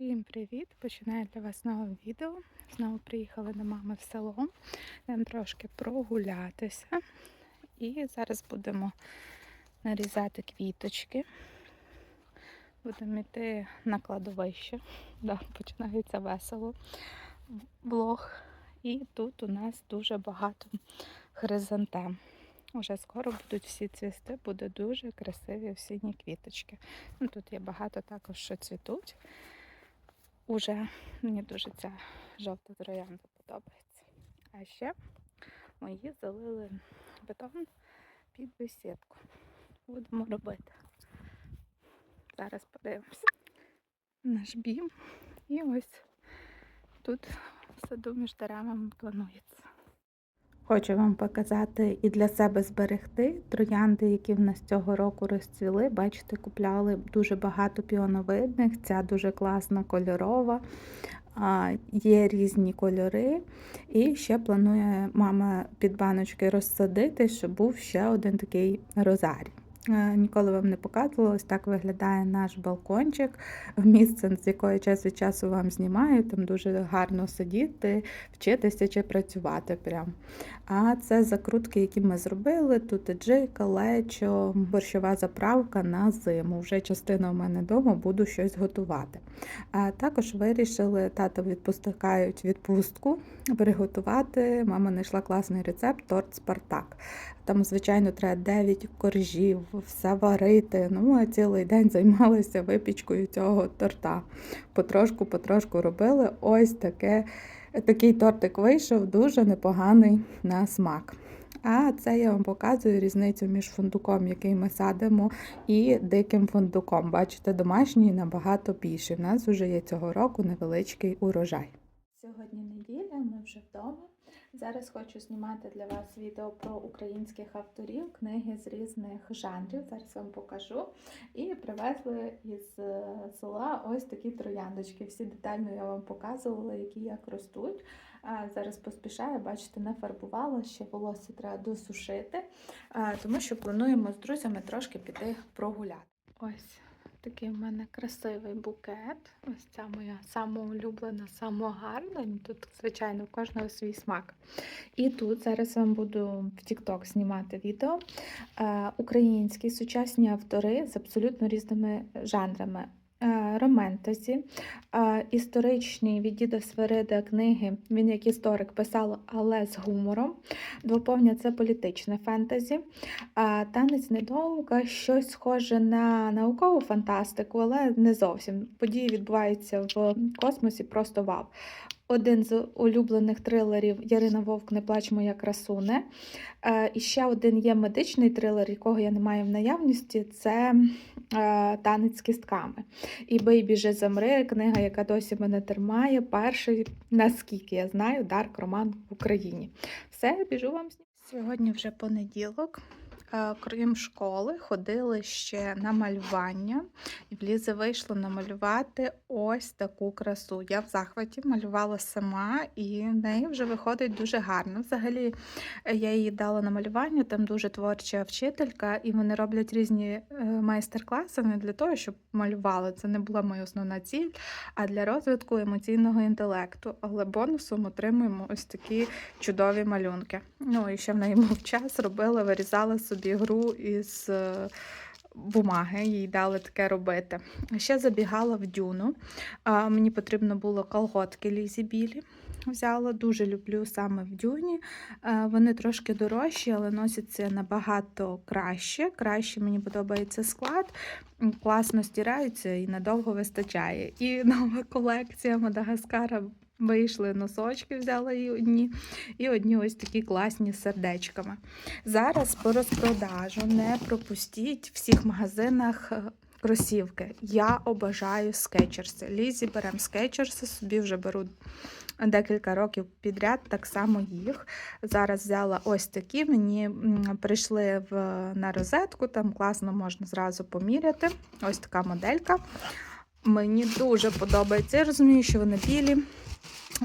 Всім привіт! Починаю для вас нове відео. Знову приїхали до мами в село. Йдемо трошки прогулятися. І зараз будемо нарізати квіточки. Будемо йти на кладовище. Да, починається весело влог. І тут у нас дуже багато хризантем. Уже скоро будуть всі цвісти, буде дуже красиві осінні квіточки. Ну, тут є багато також, що цвітуть. Уже мені дуже ця жовта троянда подобається. А ще мої залили бетон під бесідку. Будемо робити. Зараз подивимося. Наш бім. І ось тут в саду між деревами планується. Хочу вам показати і для себе зберегти троянди, які в нас цього року розцвіли. Бачите, купляли дуже багато піоновидних, ця дуже класна кольорова, є різні кольори. І ще планує мама під баночки розсадити, щоб був ще один такий розарій. Ніколи вам не показувала, ось так виглядає наш балкончик. Місце, з якої час від часу вам знімаю, там дуже гарно сидіти, вчитися чи працювати. Прям. А це закрутки, які ми зробили. Тут джика, лечо, борщова заправка на зиму. Вже частина у мене вдома, буду щось готувати. А також вирішили, тато відпускають відпустку, приготувати. Мама знайшла класний рецепт торт Спартак. Там, звичайно, треба 9 коржів, все варити. Ну, а цілий день займалися випічкою цього торта. Потрошку, потрошку робили. Ось таке, такий тортик вийшов, дуже непоганий на смак. А це я вам показую різницю між фундуком, який ми садимо, і диким фундуком. Бачите, домашній набагато більший. У нас вже є цього року невеличкий урожай. Сьогодні неділя, ми вже вдома. Зараз хочу знімати для вас відео про українських авторів, книги з різних жанрів. Зараз вам покажу. І привезли із е, села ось такі трояндочки. Всі детально я вам показувала, які як ростуть. Зараз поспішаю, бачите, не фарбувала, ще волосся треба досушити, тому що плануємо з друзями трошки піти прогуляти. Ось такий в мене красивий букет. Ось ця моя самоулюблена, самогарна. Тут, звичайно, у кожного свій смак. І тут зараз вам буду в TikTok знімати відео. Е, Українські сучасні автори з абсолютно різними жанрами. Е, Романтезі, е, історичні від діда Сверида книги. Він як історик писав, але з гумором. Двоповня це політичне фентезі. Танець недовга, щось схоже на наукову фантастику, але не зовсім. Події відбуваються в космосі, просто вау. Один з улюблених трилерів Ярина Вовк Не плач моя красуне. Е, І ще один є медичний трилер, якого я не маю в наявності. Це е, танець з кістками. І Бейбі же замри, книга, яка досі мене тримає. Перший, наскільки я знаю, дарк роман в Україні. Все, біжу вам. Сьогодні вже понеділок. Е, Крім школи, ходили ще на малювання, і в Лізи вийшло намалювати ось таку красу. Я в захваті малювала сама, і в неї вже виходить дуже гарно. Взагалі, е, я їй дала на малювання, там дуже творча вчителька, і вони роблять різні е, майстер-класи не для того, щоб малювали. Це не була моя основна ціль, а для розвитку емоційного інтелекту. Але бонусом отримуємо ось такі чудові малюнки. Ну і ще в неї був час, робила, вирізала собі гру із е, бумаги, їй дали таке робити. Ще забігала в дюну. Мені потрібно було колготки лізі білі. Взяла, дуже люблю саме в дюні. Е, Вони трошки дорожчі, але носяться набагато краще. Краще мені подобається склад, класно стираються і надовго вистачає. І нова колекція Мадагаскара вийшли носочки, взяла і одні, і одні ось такі класні з сердечками. Зараз по розпродажу не пропустіть всіх магазинах. е, Кросівки. Я обожаю скетчерси. Лізі беремо скетчерси, собі вже беру декілька років підряд, так само їх. Зараз взяла ось такі. Мені прийшли в, на розетку, там класно можна зразу поміряти. Ось така моделька. Мені дуже подобається. Я розумію, що вони білі.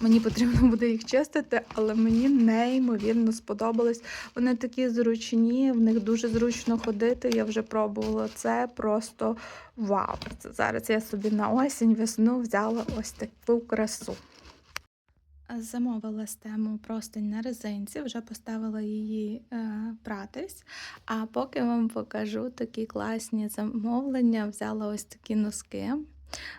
Мені потрібно буде їх чистити, але мені неймовірно сподобались. Вони такі зручні, в них дуже зручно ходити. Я вже пробувала це просто вау. Це зараз я собі на осінь, весну взяла ось таку красу. Замовила з тему простинь на резинці, вже поставила її е, пратись. А поки вам покажу такі класні замовлення, взяла ось такі носки.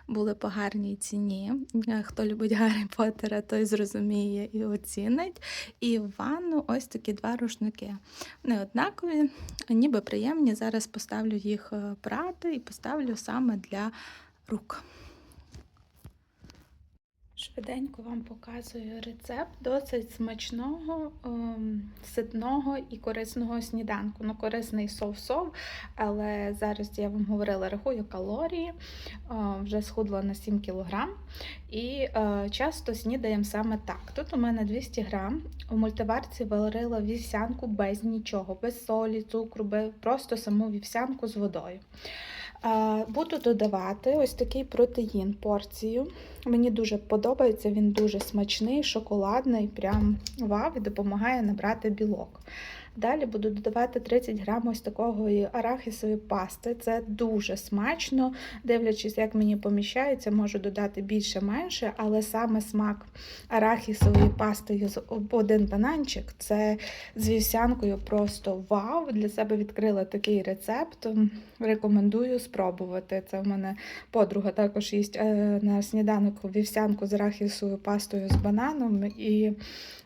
Були по гарній ціні. Е, Хто любить Гаррі Поттера, той зрозуміє і оцінить. І в ванну ось такі два рушники. Вони однакові, ніби приємні. Зараз поставлю їх е, прати і поставлю саме для рук. Швиденько вам показую рецепт досить смачного, ем, ситного і корисного сніданку. Ну, корисний сов-сов, але зараз я вам говорила, рахую калорії, е, вже схудла на 7 кг. І е, часто снідаємо саме так. Тут у мене 200 грам. У мультиварці варила вівсянку без нічого, без солі, цукру, просто саму вівсянку з водою. Е, Буду додавати ось такий протеїн порцію. Мені дуже подобається, він дуже смачний, шоколадний, прям вау, і допомагає набрати білок. Далі буду додавати 30 грам ось такої арахісової пасти. Це дуже смачно. Дивлячись, як мені поміщається, можу додати більше-менше, але саме смак арахісової пасти з один бананчик це з вівсянкою просто вау. Для себе відкрила такий рецепт. Рекомендую спробувати. Це в мене подруга також їсть е, на сніданок вівсянку з арахісовою пастою з бананом, і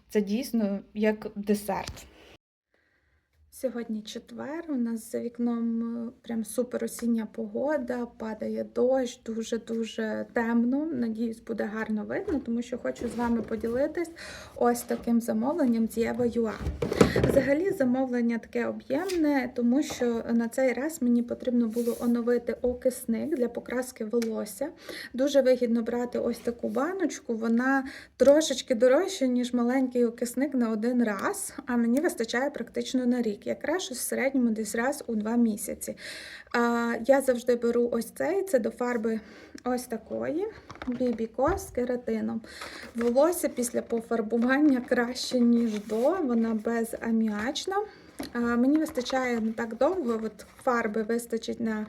це дійсно як десерт. Сьогодні четвер, у нас за вікном е, прям супер осіння погода, падає дощ, дуже-дуже темно. Надіюсь, буде гарно видно, тому що хочу з вами поділитись ось таким замовленням з Єва Юа. Взагалі, замовлення таке об'ємне, тому що на цей раз мені потрібно було оновити окисник для покраски волосся. Дуже вигідно брати ось таку баночку, вона трошечки дорожча, ніж маленький окисник на один раз, а мені вистачає практично на рік. Якраз в середньому десь раз у два місяці. А, Я завжди беру ось цей, це до фарби ось такої бібіко з кератином. Волосся після пофарбування краще, ніж до, вона безаміачна. Мені вистачає не так довго, от фарби вистачить на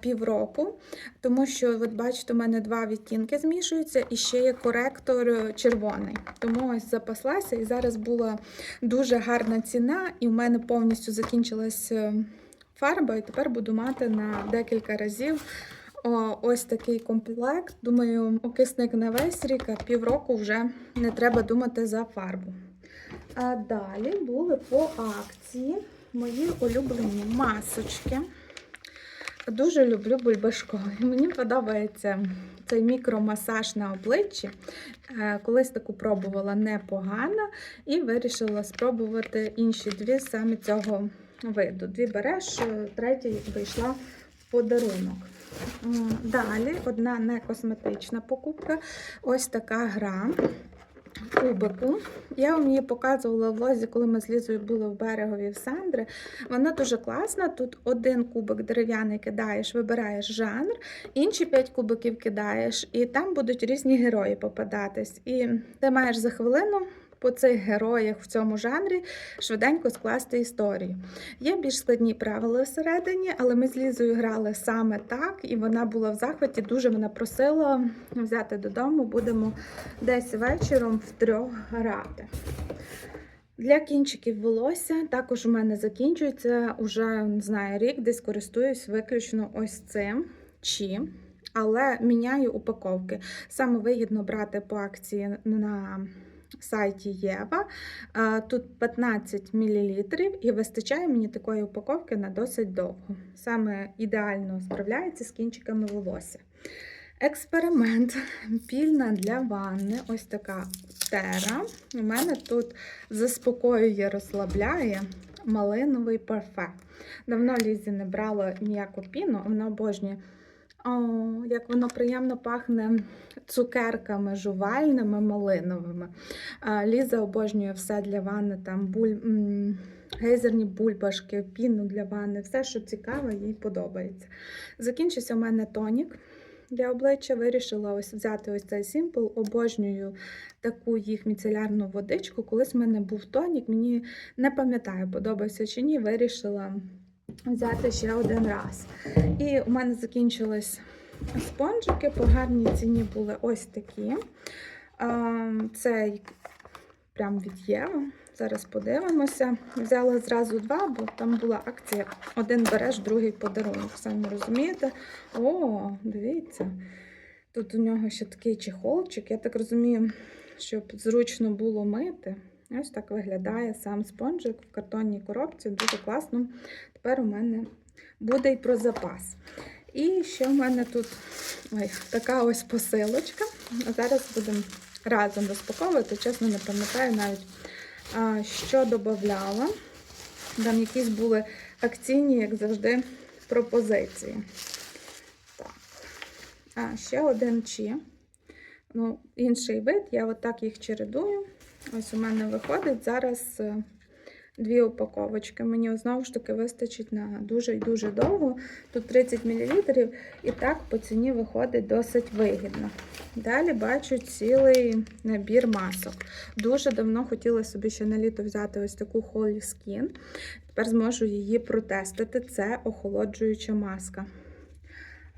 півроку, тому що, от бачите, у мене два відтінки змішуються і ще є коректор червоний. Тому ось запаслася, і зараз була дуже гарна ціна, і в мене повністю закінчилась е, фарба, і тепер буду мати на декілька разів. Ось такий комплект. Думаю, окисник на весь рік, а півроку вже не треба думати за фарбу. А далі були по акції мої улюблені масочки. Дуже люблю бульбашкові. Мені подобається цей мікромасаж на обличчі. Е, Колись таку пробувала непогано і вирішила спробувати інші дві саме цього виду. Дві береш, е, третя вийшла в подарунок. Далі одна не косметична покупка. Ось така гра кубику. Я вам її показувала в лозі, коли ми з Лізою були в берегові в Сандри. Вона дуже класна. Тут один кубик дерев'яний кидаєш, вибираєш жанр, інші п'ять кубиків кидаєш, і там будуть різні герої попадатись. І ти маєш за хвилину. По цих героях в цьому жанрі швиденько скласти історію. Є більш складні правила всередині, але ми з Лізою грали саме так, і вона була в захваті. Дуже мене просила взяти додому. Будемо десь вечором втрьох грати. Для кінчиків волосся також у мене закінчується уже не знаю, рік, десь користуюсь виключно ось цим чи. Але міняю упаковки. Саме вигідно брати по акції на сайті Єва. Тут 15 мл і вистачає мені такої упаковки на досить довго. Саме ідеально справляється з кінчиками волосся. Експеримент. Пільна для ванни. Ось така тера. У мене тут заспокоює, розслабляє малиновий парфе. Давно Лізі не брала ніяку піну, вона обожнює. О, як воно приємно пахне цукерками жувальними, малиновими. Ліза обожнює все для ванни, там буль, гейзерні бульбашки, піну для ванни, все, що цікаве, їй подобається. Закінчився у мене тонік. для обличчя. Вирішила ось взяти ось цей Simple. Обожнюю таку їх міцелярну водичку. Колись в мене був тонік, мені не пам'ятаю, подобався чи ні. Вирішила взяти ще один раз. І у мене закінчились спонжики, по гарній ціні були ось такі. Цей прям від Єва. Зараз подивимося. Взяла зразу два, бо там була акція. Один береш, другий подарунок. Самі розумієте? О, дивіться. Тут у нього ще такий чехолчик. Я так розумію, щоб зручно було мити. Ось так виглядає сам спонжик в картонній коробці. Дуже класно. Тепер у мене буде і про запас. І ще в мене тут ой, така ось посилочка. Зараз будемо разом розпаковувати. Чесно, не пам'ятаю навіть, що додавала. Там якісь були акційні, як завжди, пропозиції. Так. А, ще один чі. Ну, інший вид, я отак їх чередую. Ось у мене виходить зараз е, дві упаковочки. Мені знову ж таки вистачить на дуже і дуже довго. Тут 30 мл, і так по ціні виходить досить вигідно. Далі бачу цілий набір масок. Дуже давно хотіла собі ще на літо взяти ось таку Holy Skin. Тепер зможу її протестити. Це охолоджуюча маска.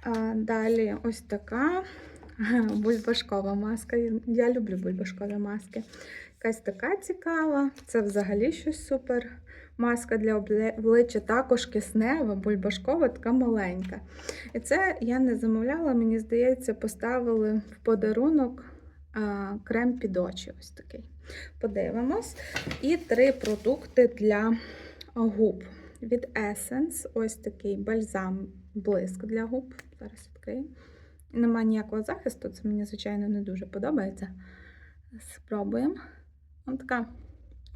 А далі ось така бульбашкова маска. Я люблю бульбашкові маски. Якась така цікава. Це взагалі щось супер. Маска для обличчя також киснева, бульбашкова, така маленька. І це я не замовляла, мені здається, поставили в подарунок крем під очі. Ось такий. Подивимось. І три продукти для губ. Від Essence ось такий бальзам блиск для губ. Зараз відкрию. Немає ніякого захисту, це мені, звичайно, не дуже подобається. Спробуємо. Ось така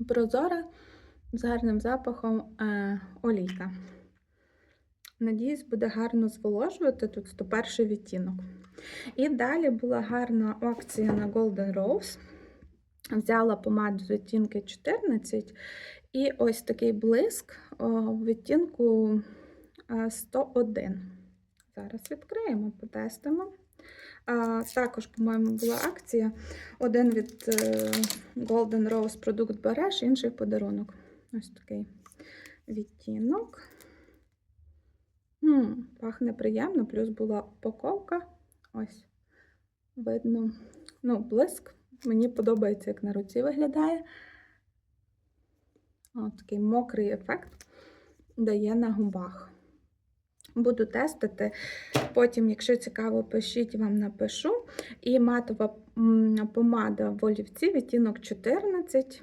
прозора з гарним запахом е, олійка. Надіюсь, буде гарно зволожувати тут 101 відтінок. І далі була гарна акція на Golden Rose. Взяла помаду з відтінки 14 і ось такий блиск в відтінку 101. Зараз відкриємо, потестимо. Також, по-моєму, була акція. Один від е, Golden Rose продукт береш, інший подарунок. Ось такий відтінок. М, Пахне приємно, плюс була упаковка. Ось, видно, ну, блиск. Мені подобається, як на руці виглядає. Ось такий мокрий ефект дає на губах. Буду тестити. Потім, якщо цікаво, пишіть, вам напишу. І матова помада в олівці, відтінок 14.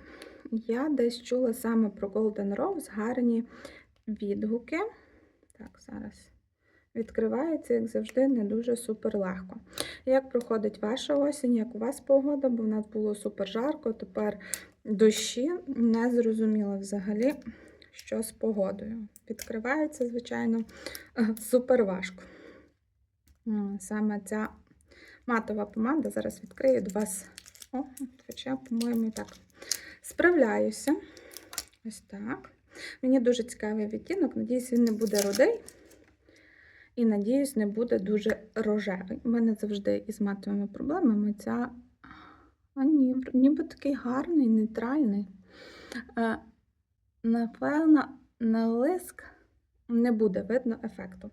Я десь чула саме про Golden Rose, гарні відгуки. Так, зараз відкривається, як завжди, не дуже супер легко. Як проходить ваша осінь, як у вас погода, бо в нас було супер жарко, тепер дощі, не зрозуміла взагалі що з погодою. Відкривається, звичайно, супер важко. Саме ця матова помада, зараз відкрию до вас. О, хоча, по-моєму, так справляюся. Ось так. Мені дуже цікавий відтінок, надіюсь, він не буде рудий. І, надіюсь, не буде дуже рожевий. У мене завжди із матовими проблемами ця. А ні, ніби такий гарний, нейтральний. Напевно, на лиск не буде видно ефекту.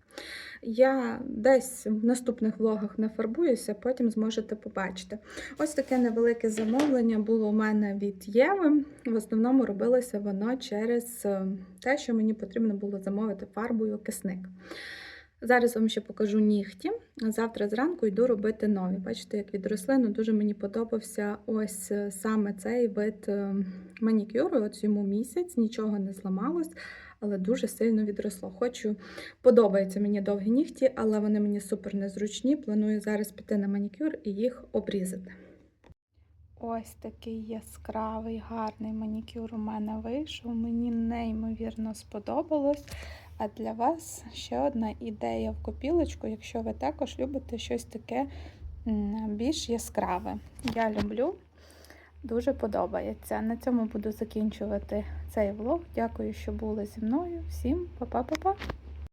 Я десь в наступних влогах нафарбуюся, потім зможете побачити. Ось таке невелике замовлення було у мене від Єви. В основному робилося воно через е, те, що мені потрібно було замовити фарбою кисник. Зараз вам ще покажу нігті. Завтра зранку йду робити нові. Бачите, як відросли, ну дуже мені подобався ось е, саме цей вид е, манікюру. От йому місяць, нічого не зламалось, але дуже сильно відросло. Хочу, подобаються мені довгі нігті, але вони мені супер незручні. Планую зараз піти на манікюр і їх обрізати. Ось такий яскравий, гарний манікюр у мене вийшов. Мені неймовірно сподобалось. А для вас ще одна ідея в копілочку, якщо ви також любите щось таке більш яскраве. Я люблю, дуже подобається. На цьому буду закінчувати цей влог. Дякую, що були зі мною. Всім па-па-па-па!